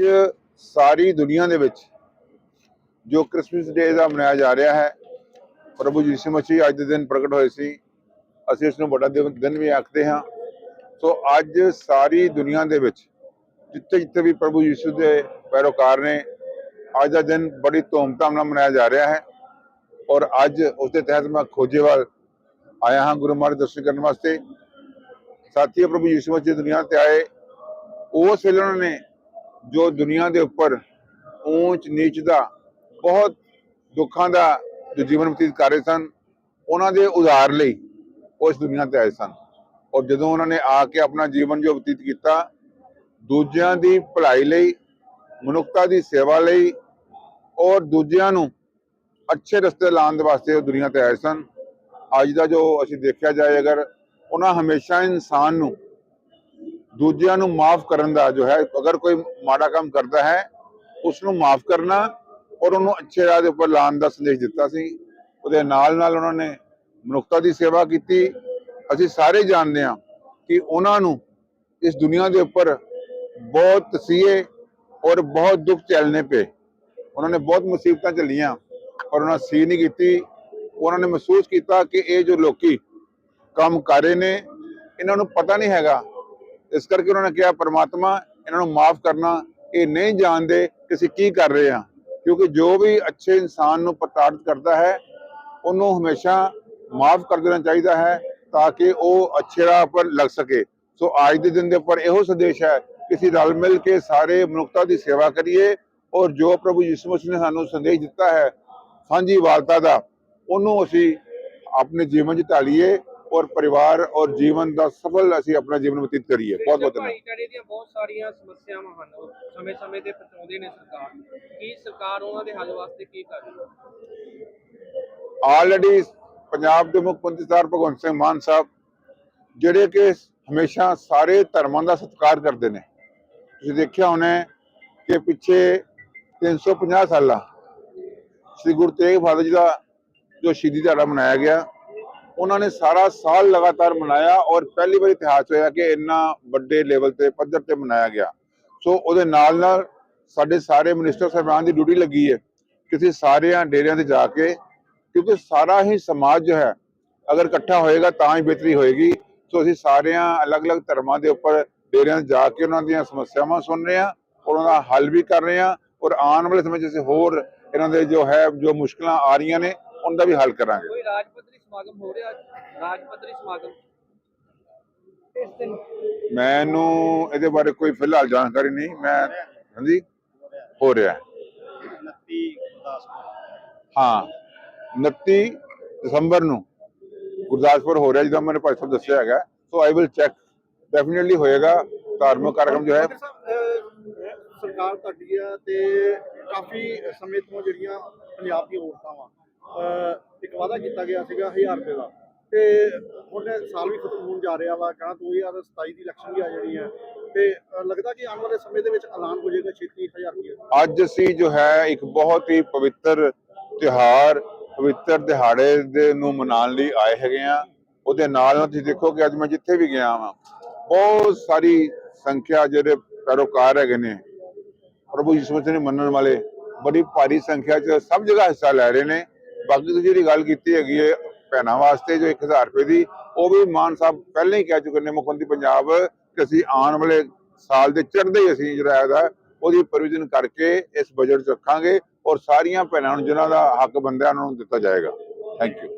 ਅੱਜ ਸਾਰੀ ਦੁਨੀਆ ਦੇ ਵਿੱਚ ਜੋ ਕ੍ਰਿਸਮਸ ਡੇ ਦਾ ਮਨਾਇਆ ਜਾ ਰਿਹਾ ਹੈ, ਪ੍ਰਭੂ ਯਿਸੂ ਮਸੀਹ ਅੱਜ ਦੇ ਦਿਨ ਪ੍ਰਗਟ ਹੋਏ ਸੀ, ਅਸੀਂ ਇਸ ਨੂੰ ਵੱਡਾ ਦਿਨ ਦਿਨ ਵੀ ਆਖਦੇ ਹਾਂ। ਸੋ ਅੱਜ ਸਾਰੀ ਦੁਨੀਆ ਦੇ ਵਿੱਚ ਜਿੱਥੇ ਜਿੱਥੇ ਵੀ ਪ੍ਰਭੂ ਯਿਸੂ ਦੇ ਪੈਰੋਕਾਰ ਨੇ, ਅੱਜ ਦਾ ਦਿਨ ਬੜੀ ਧੂਮਧਾਮ ਨਾਲ ਮਨਾਇਆ ਜਾ ਰਿਹਾ ਹੈ ਔਰ ਅੱਜ ਉਸ ਦੇ ਤਹਿਤ ਮੈਂ ਖੋਜੇਵਾਲ ਆਇਆ ਹਾਂ ਗੁਰੂ ਮਹਾਰਾਜ ਦਰਸ਼ਨ ਕਰਨ ਵਾਸਤੇ। ਸਾਥੀਓ, ਪ੍ਰਭੂ ਯਿਸੂ ਮਸੀਹ ਦੁਨੀਆ ਤੇ ਆਏ, ਉਸ ਵੇਲੇ ਉਹਨਾਂ ਨੇ ਜੋ ਦੁਨੀਆ ਦੇ ਉੱਪਰ ਉੱਚ ਨੀਚ ਦਾ ਬਹੁਤ ਦੁੱਖਾਂ ਦਾ ਜੋ ਜੀਵਨ ਬਤੀਤ ਕਰ ਰਹੇ ਸਨ, ਉਹਨਾਂ ਦੇ ਉਧਾਰ ਲਈ ਉਹ ਇਸ ਦੁਨੀਆ ਤੇ ਆਏ ਸਨ। ਔਰ ਜਦੋਂ ਉਹਨਾਂ ਨੇ ਆ ਕੇ ਆਪਣਾ ਜੀਵਨ ਜੋ ਬਤੀਤ ਕੀਤਾ, ਦੂਜਿਆਂ ਦੀ ਭਲਾਈ ਲਈ, ਮਨੁੱਖਤਾ ਦੀ ਸੇਵਾ ਲਈ ਔਰ ਦੂਜਿਆਂ ਨੂੰ ਅੱਛੇ ਰਸਤੇ ਲਾਉਣ ਦੇ ਵਾਸਤੇ ਉਹ ਦੁਨੀਆ ਤੇ ਆਏ ਸਨ। ਅੱਜ ਦਾ ਜੋ ਅਸੀਂ ਦੇਖਿਆ ਜਾਏ ਅਗਰ, ਉਹਨਾਂ ਹਮੇਸ਼ਾ ਇਨਸਾਨ ਨੂੰ ਦੂਜਿਆਂ ਨੂੰ ਮਾਫ ਕਰਨ ਦਾ ਜੋ ਹੈ, ਅਗਰ ਕੋਈ ਮਾੜਾ ਕੰਮ ਕਰਦਾ ਹੈ ਉਸ ਨੂੰ ਮਾਫ ਕਰਨਾ ਔਰ ਉਹਨੂੰ ਅੱਛੇ ਰਾਹ ਦੇ ਉੱਪਰ ਲਾਉਣ ਦਾ ਸੰਦੇਸ਼ ਦਿੱਤਾ ਸੀ। ਉਹਦੇ ਨਾਲ ਨਾਲ ਉਹਨਾਂ ਨੇ ਮਨੁੱਖਤਾ ਦੀ ਸੇਵਾ ਕੀਤੀ। ਅਸੀਂ ਸਾਰੇ ਜਾਣਦੇ ਹਾਂ ਕਿ ਉਹਨਾਂ ਨੂੰ ਇਸ ਦੁਨੀਆ ਦੇ ਉੱਪਰ ਬਹੁਤ ਤਸੀਹੇ ਔਰ ਬਹੁਤ ਦੁੱਖ ਝੱਲਣੇ ਪਏ। ਉਹਨਾਂ ਨੇ ਬਹੁਤ ਮੁਸੀਬਤਾਂ ਝੱਲੀਆਂ, ਪਰ ਉਹਨਾਂ ਸੀ ਨਹੀਂ ਕੀਤੀ। ਉਹਨਾਂ ਨੇ ਮਹਿਸੂਸ ਕੀਤਾ ਕਿ ਇਹ ਜੋ ਲੋਕੀ ਕੰਮ ਕਰ ਰਹੇ ਨੇ, ਇਹਨਾਂ ਨੂੰ ਪਤਾ ਨਹੀਂ ਹੈਗਾ ਇਸ ਕਰਕੇ ਉਹਨਾਂ ਨੇ ਕਿਹਾ, ਪਰਮਾਤਮਾ, ਇਹਨਾਂ ਨੂੰ ਮਾਫ ਕਰਨਾ, ਇਹ ਨਹੀਂ ਜਾਣਦੇ ਕਿ ਅਸੀਂ ਕੀ ਕਰ ਰਹੇ ਹਾਂ। ਕਿਉਂਕਿ ਜੋ ਵੀ ਅੱਛੇ ਇਨਸਾਨ ਨੂੰ ਪ੍ਰਤਾੜਿਤ ਕਰਦਾ ਹੈ, ਉਹਨੂੰ ਹਮੇਸ਼ਾ ਮਾਫ ਕਰ ਦੇਣਾ ਚਾਹੀਦਾ ਹੈ ਤਾਂ ਕਿ ਉਹ ਅੱਛੇ ਰਾਹ ਪਰ ਲੱਗ ਸਕੇ। ਸੋ ਅੱਜ ਦੇ ਦਿਨ ਦੇ ਉੱਪਰ ਇਹੋ ਸੰਦੇਸ਼ ਹੈ ਕਿ ਅਸੀਂ ਰਲ ਮਿਲ ਕੇ ਸਾਰੇ ਮਨੁੱਖਤਾ ਦੀ ਸੇਵਾ ਕਰੀਏ ਔਰ ਜੋ ਪ੍ਰਭੂ ਯਿਸੂ ਮਸੀਹ ਨੇ ਸਾਨੂੰ ਸੰਦੇਸ਼ ਦਿੱਤਾ ਹੈ, ਸਾਂਝੀ ਵਾਲਤਾ ਦਾ, ਉਹਨੂੰ ਅਸੀਂ ਆਪਣੇ ਜੀਵਨ 'ਚ ਢਾਲੀਏ ਔਰ ਪਰਿਵਾਰ ਔਰ ਜੀਵਨ ਦਾ ਸਫਲ ਅਸੀਂ ਆਪਣਾ ਜੀਵਨ ਬਤੀਤ ਕਰੀਏ। ਬਹੁਤ ਬਹੁਤ ਧੰਨਵਾਦ। ਭਾਈਚਾਰੇ ਦੀਆਂ ਬਹੁਤ ਸਾਰੀਆਂ ਸਮੱਸਿਆਵਾਂ ਹਨ ਸਮੇਂ-ਸਮੇਂ ਤੇ ਪਹੁੰਚਾਉਂਦੇ ਨੇ ਸਰਕਾਰ। ਕੀ ਸਰਕਾਰ ਉਹਨਾਂ ਦੇ ਹੱਲ ਵਾਸਤੇ ਕੀ ਕਰ ਰਹੀ ਹੈ? ਆਲਰੇਡੀ ਪੰਜਾਬ ਦੇ ਮੁੱਖ ਮੰਤਰੀ ਸਰਦਾਰ ਭਗਵੰਤ ਸਿੰਘ ਮਾਨ ਸਾਹਿਬ ਜਿਹੜੇ ਕਿ ਹਮੇਸ਼ਾ ਸਾਰੇ ਧਰਮਾਂ ਦਾ ਸਤਿਕਾਰ ਕਰਦੇ ਨੇ। ਤੁਸੀਂ ਦੇਖਿਆ ਹੋਣਾ ਕਿ ਪਿੱਛੇ 350 ਸਾਲਾਂ ਸ੍ਰੀ ਗੁਰੂ ਤੇਗ ਬਹਾਦਰ ਜੀ ਦਾ ਜੋ ਸ਼ਹੀਦੀ ਦਿਹਾੜਾ ਮਨਾਇਆ ਗਿਆ ਉਹਨਾਂ ਨੇ ਸਾਰਾ ਸਾਲ ਲਗਾਤਾਰ ਮਨਾਇਆ ਔਰ ਪਹਿਲੀ ਵਾਰ ਇਤਿਹਾਸ ਹੋਇਆ ਕਿ ਇੰਨਾ ਵੱਡੇ ਲੈਵਲ ਤੇ, ਪੱਧਰ ਤੇ ਮਨਾਇਆ ਗਿਆ। ਸੋ ਉਹਦੇ ਨਾਲ ਨਾਲ ਸਾਡੇ ਸਾਰੇ ਮਿਨਿਸਟਰ ਸਾਹਿਬਾਨ ਦੀ ਡਿਊਟੀ ਲੱਗੀ ਹੈ ਕਿ ਅਸੀਂ ਸਾਰਿਆਂ ਡੇਰਿਆਂ ਤੇ ਜਾ ਕੇ, ਕਿਉਂਕਿ ਸਾਰਾ ਹੀ ਸਮਾਜ ਜੋ ਹੈ, ਅਗਰ ਇਕੱਠਾ ਹੋਏਗਾ ਤਾਂ ਹੀ ਬਿਹਤਰੀ ਹੋਏਗੀ। ਸੋ ਅਸੀਂ ਸਾਰਿਆਂ ਅਲੱਗ-ਅਲੱਗ ਧਰਮਾਂ ਦੇ ਉੱਪਰ ਡੇਰਿਆਂ 'ਤੇ ਜਾ ਕੇ ਉਹਨਾਂ ਦੀਆਂ ਸਮੱਸਿਆਵਾਂ ਸੁਣ ਰਹੇ ਹਾਂ ਔਰ ਉਹਨਾਂ ਦਾ ਹੱਲ ਵੀ ਕਰ ਰਹੇ ਹਾਂ ਔਰ ਆਉਣ ਵਾਲੇ ਸਮੇਂ 'ਚ ਅਸੀਂ ਹੋਰ ਇਹਨਾਂ ਦੇ ਜੋ ਹੈ, ਜੋ ਮੁਸ਼ਕਲਾਂ ਆ ਰਹੀਆਂ ਨੇ ਉਹਨਾਂ ਦਾ ਵੀ ਹੱਲ ਕਰਾਂਗੇ। ਕੋਈ ਰਾਜ ਸਮਾਗਮ ਹੋ ਰਿਹਾ ਰਾਜ ਪੱਧਰੀ ਸਮਾਗਮ। ਇਸ ਦਿਨ ਮੈਨੂੰ ਇਹਦੇ ਬਾਰੇ ਕੋਈ ਫਿਲਹਾਲ ਜਾਣਕਾਰੀ ਨਹੀਂ ਮੈਂ ਹਾਂਜੀ ਹੋ ਰਿਹਾ। ਹੈ। 29 ਗੁਰਦਾਸਪੁਰ। ਹਾਂ 29 ਦਸੰਬਰ ਨੂੰ ਗੁਰਦਾਸਪੁਰ ਹੋ ਰਿਹਾ ਜਿੱਦਾਂ ਮੈਨੂੰ ਭਾਈ ਸਾਹਿਬ ਦੱਸਿਆ ਹੈਗਾ। So I will check definitely ਹੋਏਗਾ ਧਾਰਮਿਕ ਕਾਰਜਕ੍ਰਮ ਜੋ ਹੈ। ਸਰਕਾਰ ਤੁਹਾਡੀ ਆ ਤੇ ਕਾਫੀ ਸਮੇਂ ਤੋਂ ਜਿਹੜੀਆਂ ਪੰਜਾਬ ਦੀਆਂ ਔਰਤਾਂ ਵਾ ਇੱਕ ਵਾਅਦਾ ਕੀਤਾ ਗਿਆ ਸੀਗਾ 1000 ਰੁਪਏ ਦਾ। ਤੇ ਹੁਣ ਸਾਲ ਵੀ ਖਤਮ ਹੋਣ ਜਾ ਰਿਹਾ ਵਾ ਕਹਾਂ 2027 ਦੀ ਇਲੈਕਸ਼ਨ ਵੀ ਆ ਜਾਣੀ ਹੈ। ਤੇ ਲੱਗਦਾ ਕਿ ਆਉਣ ਵਾਲੇ ਸਮੇਂ ਦੇ ਵਿੱਚ ਐਲਾਨ ਹੋ ਜਾਏਗਾ ਛੇਤੀ 1000 ਰੁਪਏ। ਅੱਜ ਅਸੀਂ ਜੋ ਹੈ, ਇੱਕ ਬਹੁਤ ਹੀ ਪਵਿੱਤਰ ਤਿਉਹਾਰ, ਪਵਿੱਤਰ ਦਿਹਾੜੇ ਦੇ ਨੂੰ ਮਨਾਉਣ ਲਈ ਆਏ ਹੈਗੇ ਆ ਉਹਦੇ ਨਾਲ ਨਾਲ ਤੁਸੀਂ ਦੇਖੋ ਕਿ ਅੱਜ ਮੈਂ ਜਿੱਥੇ ਵੀ ਗਿਆ ਵਾਂ, ਬਹੁਤ ਸਾਰੀ ਸੰਖਿਆ ਜਿਹੜੇ ਪੈਰੋਕਾਰ ਹੈਗੇ ਨੇ, ਪ੍ਰਭੂ ਯਿਸੂ ਮਸੀਹ ਨੂੰ ਮੰਨਣ ਵਾਲੇ, ਬੜੀ ਭਾਰੀ ਸੰਖਿਆ 'ਚ ਸਭ ਜਗ੍ਹਾ ਹਿੱਸਾ ਲੈ ਰਹੇ ਨੇ। ਬਾਕੀ ਤੁਸੀਂ ਜਿਹੜੀ ਗੱਲ ਕੀਤੀ ਹੈਗੀ ਹੈ ਭੈਣਾਂ ਵਾਸਤੇ ਜੋ 1000 ਰੁਪਏ ਦੀ, ਉਹ ਵੀ ਮਾਨ ਸਾਹਿਬ ਪਹਿਲਾਂ ਹੀ ਕਹਿ ਚੁੱਕੇ ਨੇ ਮੁੱਖ ਮੰਤਰੀ ਪੰਜਾਬ ਕਿ ਅਸੀਂ ਆਉਣ ਵਾਲੇ ਸਾਲ ਦੇ ਚੜ੍ਹਦੇ ਹੀ ਅਸੀਂ ਜਿਹੜਾ ਹੈਗਾ, ਉਹਦੀ ਪ੍ਰੋਵੀਜ਼ਨ ਕਰਕੇ ਇਸ ਬਜਟ 'ਚ ਰੱਖਾਂਗੇ ਔਰ ਸਾਰੀਆਂ ਭੈਣਾਂ ਨੂੰ, ਜਿਨ੍ਹਾਂ ਦਾ ਹੱਕ ਬੰਦਿਆਂ ਨੂੰ ਦਿੱਤਾ ਜਾਏਗਾ। Thank you